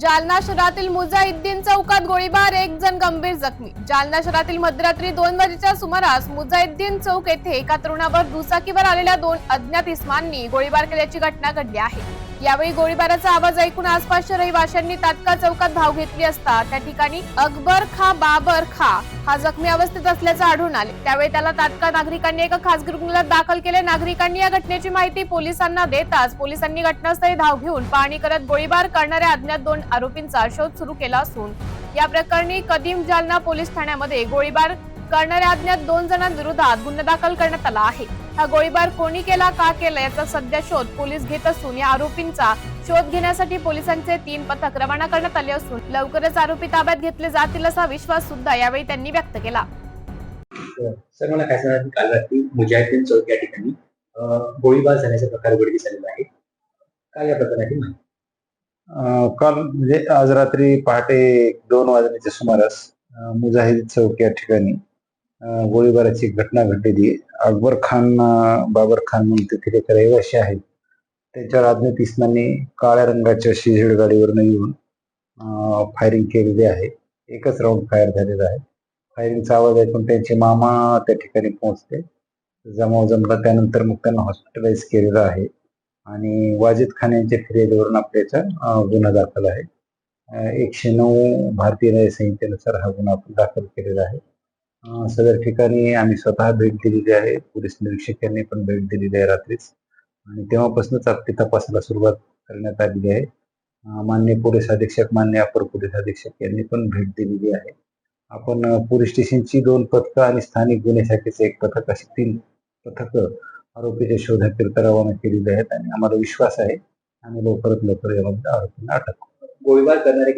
जालना शहरातील मुजाहिद्दीन चौकात गोळीबार एक जण गंभीर जखमी. जालना शहरातील मध्यरात्री दोन वाजेच्या सुमारास मुजाहिद्दीन चौक येथे एका तरुणावर दुचाकीवर आलेल्या दोन अज्ञात इस्मांनी गोळीबार केल्याची घटना घडली आहे. यावेळी गोळीबाराचा आवाज ऐकून आसपासच्या रहिवाशांनी तात्काळ चौकात धाव घेतली असता त्या ठिकाणी अकबर खा बाबर खा हा जखमी अवस्थेत असल्याचं आढळून आले. त्यावेळी त्याला तात्काळ नागरिकांनी एका खासगी रुग्णालयात दाखल केले. नागरिकांनी या घटनेची माहिती पोलिसांना देताच पोलिसांनी घटनास्थळी धाव घेऊन पाहणी करत गोळीबार करणाऱ्या अज्ञात दोन आरोपींचा शोध सुरू केला असून या प्रकरणी कदीम जालना पोलीस ठाण्यामध्ये गोळीबार करणाऱ्या अज्ञात दोन जणांविरोधात गुन्हा दाखल करण्यात आला आहे. हा गोळीबार कोणी केला का केला याचा सध्या शोध पोलीस घेत असून या आरोपींचा शोध घेण्यासाठी पोलिसांचे तीन पथक रवाना करण्यात आले असून लवकरच आरोपी ताब्यात घेतले जातील असा विश्वास सुद्धा यावेळी त्यांनी व्यक्त केला. सर मला काय सांगा की काल रात्री मुजाहिद्दीन चौक या ठिकाणी गोळीबार झाल्याचा प्रकार उघडकीस आलेला आहे. काय या प्रकाराची माहिती? अं, काल म्हणजे आज रात्री पहाटे दोन वाजण्याच्या सुमारास मुजाहिद चौक या ठिकाणी गोळीबाराची घटना घडलेली आहे. अकबर खान बाबर खान म्हणून तेथील एक रहिवाशी आहेत. त्यांच्यावर अज्ञात इस्मानी काळ्या रंगाच्या शिजेड गाडीवरनं येऊन फायरिंग केलेली आहे. एकच राऊंड फायर झालेला आहे. फायरिंगचा आवाज ऐकून त्यांचे मामा त्या ठिकाणी पोहोचते जमाव जमला त्यानंतर मग त्यांना हॉस्पिटलाइज केलेलं आहे. आणि वाजिद खान यांच्या फिर्यादीवरून आपल्याचा गुन्हा दाखल आहे. एकशे नऊ भारतीय न्याय संहितेनुसार हा गुन्हा आपण दाखल केलेला आहे. सदर ठिकाणी आम्ही स्वतः भेट दिलेली आहे. पोलीस निरीक्षक यांनी पण भेट दिलेली आहे रात्रीच. आणि तेव्हापासूनच आपली तपासाला सुरुवात करण्यात आलेली आहे. मान्य पोलीस अधीक्षक मान्य अपर पोलीस अधीक्षक यांनी पण भेट दिलेली आहे. आपण पोलीस स्टेशनची दोन पथकं आणि स्थानिक गुन्हे शाखेचे एक पथक अशी तीन पथकं आरोपीच्या शोधाकरिता रवाना केलेली आहेत आणि आम्हाला विश्वास आहे. आणि लवकरात लवकर यामध्ये आरोपींना अटक गोळीबार करणारे